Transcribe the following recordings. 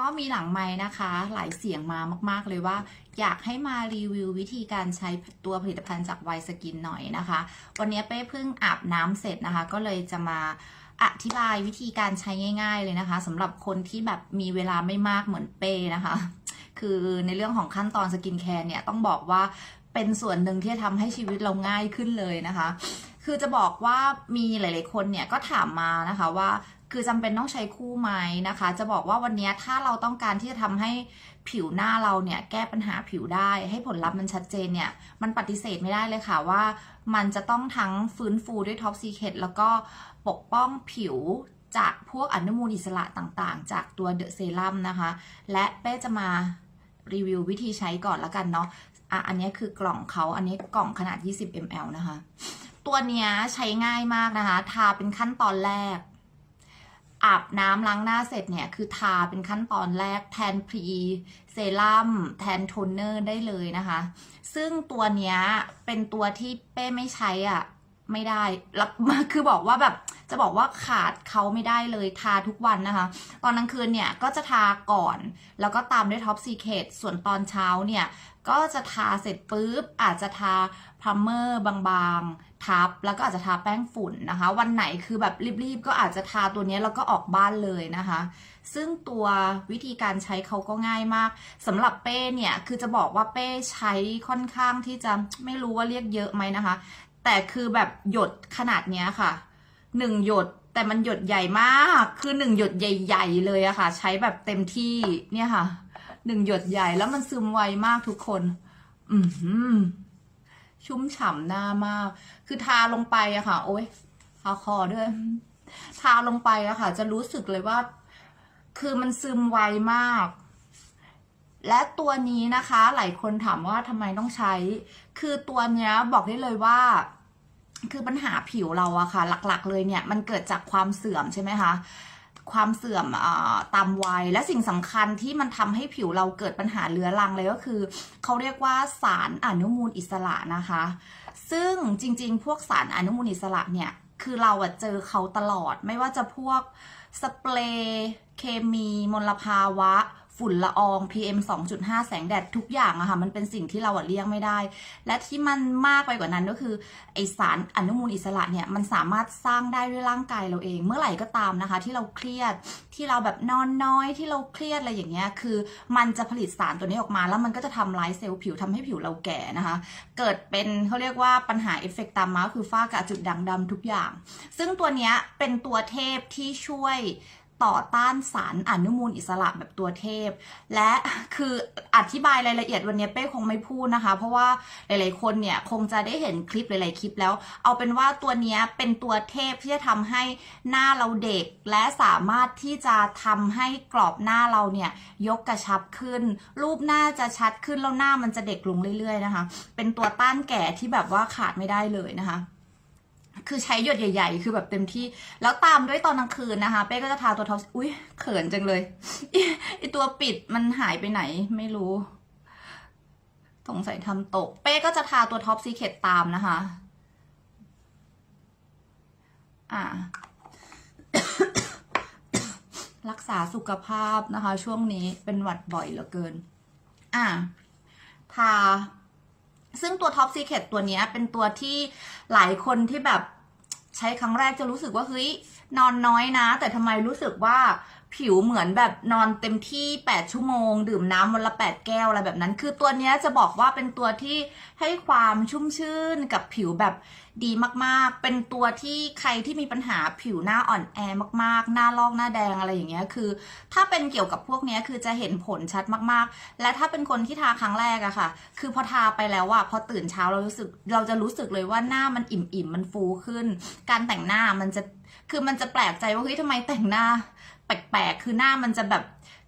ก็มีหลังไม้นะคะ หลายเสียงมามากๆเลยว่า อยากให้มารีวิววิธีการใช้ตัวผลิตภัณฑ์จากไวสกินหน่อยนะคะ วันนี้เป้เพิ่งอาบน้ำเสร็จนะคะ ก็เลยจะมาอธิบายวิธีการใช้ง่าย ๆเลยนะคะสำหรับคนที่แบบมีเวลาไม่มากเหมือนเป้นะคะ คือในเรื่องของขั้นตอนสกินแคร์เนี่ยต้องบอกว่าเป็นส่วนหนึ่งที่จะทำให้ชีวิตเราง่ายขึ้นเลยนะคะ คือจะบอกว่ามีหลาย ๆ คนเนี่ยก็ถามมานะคะว่า คือจำเป็นต้องใช้คู่ไหมนะคะ จะบอกว่าวันนี้ถ้าเราต้องการที่จะทำให้ผิวหน้าเราเนี่ยแก้ปัญหาผิวได้ ให้ผลลัพธ์มันชัดเจนเนี่ยมันปฏิเสธไม่ได้เลยค่ะว่ามันจะต้องทั้งฟื้นฟูด้วยท็อปซีเคทแล้วก็ปกป้องผิวจากพวกอนุมูลอิสระต่างๆ จากตัวเดอะเซรั่มนะคะ และเป้จะมารีวิววิธีใช้ก่อนแล้วกันเนาะอะอันนี้คือกล่องเขาอันนี้กล่องขนาด 20 ml นะคะ ตัวเนี้ยใช้ง่ายมากนะคะ ทาเป็นขั้นตอนแรก อาบน้ำล้างหน้าเสร็จเนี่ย คือทาเป็นขั้นตอนแรกแทนพรีเซรั่มแทนโทนเนอร์ได้เลยนะคะ ซึ่งตัวเนี้ยเป็นตัวที่เป้ไม่ใช้อะ ไม่ได้แล้วคือบอกว่าแบบ จะบอกว่าขาดเขาไม่ได้เลยทาทุกวันนะคะ ตอนกลางคืนเนี่ยก็จะทาก่อน แล้วก็ตามด้วยท็อปซีเคทส่วนตอนเช้าเนี่ยก็จะทาเสร็จปุ๊บอาจจะทาพรัมเมอร์บางๆ ทับ แล้วก็อาจจะทาแป้งฝุ่นนะคะ วันไหนคือแบบรีบๆ ก็อาจจะทาตัวนี้แล้วก็ออกบ้านเลยนะคะ ซึ่งตัววิธีการใช้เขาก็ง่ายมากสำหรับเป้เนี่ย คือจะบอกว่าเป้ใช้ค่อนข้างที่จะไม่รู้ว่าเรียกเยอะไหมนะคะ แต่คือแบบหยดขนาดเนี้ยค่ะ หนึ่งหยดแต่มันหยดใหญ่มาก คือหนึ่งหยดใหญ่ ๆ เลยอะค่ะ ใช้แบบเต็มที่เนี่ยค่ะหนึ่งหยดใหญ่แล้วมันซึมไวมากทุกคน อือหือชุ่มฉ่ำหน้ามาก คือทาลงไปอะค่ะ โอ๊ยทาคอด้วย ทาลงไปอะค่ะ จะรู้สึกเลยว่า คือมันซึมไวมาก และตัวนี้นะคะ หลายคนถามว่าทำไมต้องใช้ คือตัวเนี้ยบอกได้เลยว่า คือปัญหาผิวเราอะค่ะ หลักๆ เลยเนี่ยมันเกิดจากความเสื่อมใช่ไหมคะความเสื่อมอตามวัย และสิ่งสำคัญที่มันทำให้ผิวเราเกิดปัญหาเรื้อรังเลยก็คือ เขาเรียกว่าสารอนุมูลอิสระนะคะ ซึ่งจริงๆ พวกสารอนุมูลอิสระเนี่ยคือเราอะเจอเขาตลอดไม่ว่าจะพวกสเปรย์เคมีมลภาวะฝุ่นละออง PM 2.5 แสงแดดทุกอย่างอะค่ะ มันเป็นสิ่งที่เราเลี่ยงไม่ได้ และที่มันมากไปกว่านั้นก็คือไอสารอนุมูลอิสระเนี่ย มันสามารถสร้างได้ด้วยร่างกายเราเอง เมื่อไหร่ก็ตามนะคะ ที่เราเครียดที่เราแบบนอนน้อยที่เราเครียดอะไรอย่างเงี้ยคือ มันจะผลิตสารตัวนี้ออกมา แล้วมันก็จะทำร้ายเซลล์ผิวทำให้ผิวเราแก่นะคะ เกิดเป็นเขาเรียกว่าปัญหาเอฟเฟกต์ตามมาคือฝ้ากระจุดด่างดำทุกอย่าง ซึ่งตัวเนี้ยเป็นตัวเทพที่ช่วย ต่อต้านสารอนุมูลอิสระแบบตัวเทพ และคืออธิบายรายละเอียดวันนี้เป้คงไม่พูดนะคะ เพราะว่าหลายๆคนเนี่ยคงจะได้เห็นคลิปหลาย ๆ คลิปแล้ว เอาเป็นว่าตัวนี้เป็นตัวเทพที่จะทำให้หน้าเราเด็ก และสามารถที่จะทำให้กรอบหน้าเราเนี่ยยกกระชับขึ้น รูปหน้าจะชัดขึ้นแล้วหน้ามันจะเด็กลงเรื่อย ๆ นะคะ เป็นตัวต้านแก่ที่แบบว่าขาดไม่ได้เลยนะคะ คือใช้หยดใหญ่ ๆ คือแบบเต็มที่ แล้วตามด้วยตอนกลางคืนนะคะ เป้ก็จะทาตัวท็อปอุ้ยเขินจังเลยไอตัวปิดมันหายไปไหนไม่รู้สงสัยทำตก เป้ก็จะทาตัวท็อปซีเคตตามนะคะ อ่า รักษาสุขภาพนะคะ ช่วงนี้เป็นหวัดบ่อยเหลือเกิน อ่า ทา ซึ่งตัว Top Secret ตัวนี้เป็นตัวที่หลายคนที่แบบใช้ครั้งแรกจะรู้สึกว่าเฮ้ยนอนน้อยนะ แต่ทำไมรู้สึกว่า ผิวเหมือนแบบนอนเต็มที่ 8 ชั่วโมง ดื่มน้ำวันละ 8 แก้วอะไรแบบนั้น คือตัวนี้จะบอกว่าเป็นตัวที่ให้ความชุ่มชื่นกับผิวแบบดีมากๆ เป็นตัวที่ใครที่มีปัญหาผิวหน้าอ่อนแอมากๆ หน้าลอกหน้าแดงอะไรอย่างเงี้ย คือ ถ้าเป็นเกี่ยวกับพวกนี้คือจะเห็นผลชัดมากๆ และถ้าเป็นคนที่ทาครั้งแรกอะค่ะ คือพอทาไปแล้วอะพอตื่นเช้าเรารู้สึก เราจะรู้สึกเลยว่าหน้ามันอิ่มๆ มันฟูขึ้น การแต่งหน้ามันจะ คือมันจะแปลกใจว่าเฮ้ยทำไมแต่งหน้า แปลกๆ คือหน้ามันจะแบบ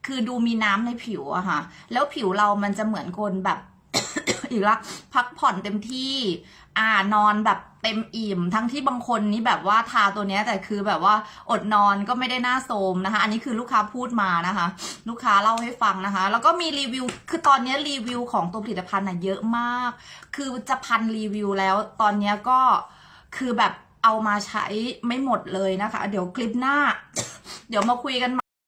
คือดูมีน้ำในผิวอะค่ะ แล้วผิวเรามันจะเหมือนคนแบบ อีกละพักผ่อนเต็มที่อ่านอนแบบเต็มอิ่ม ทั้งที่บางคนนี่แบบว่าทาตัวเนี้ยแต่คือแบบว่าอดนอนก็ไม่ได้หน้าโทรมนะคะ อันนี้คือลูกค้าพูดมานะคะ ลูกค้าเล่าให้ฟังนะคะ แล้วก็มีรีวิวคือตอนนี้รีวิวของตัวผลิตภัณฑ์น่ะเยอะมาก คือจะพันรีวิวแล้วตอนนี้ก็คือแบบ เอามาใช้ไม่หมดเลยนะคะ เดี๋ยวคลิปหน้า เดี๋ยวมาคุยกัน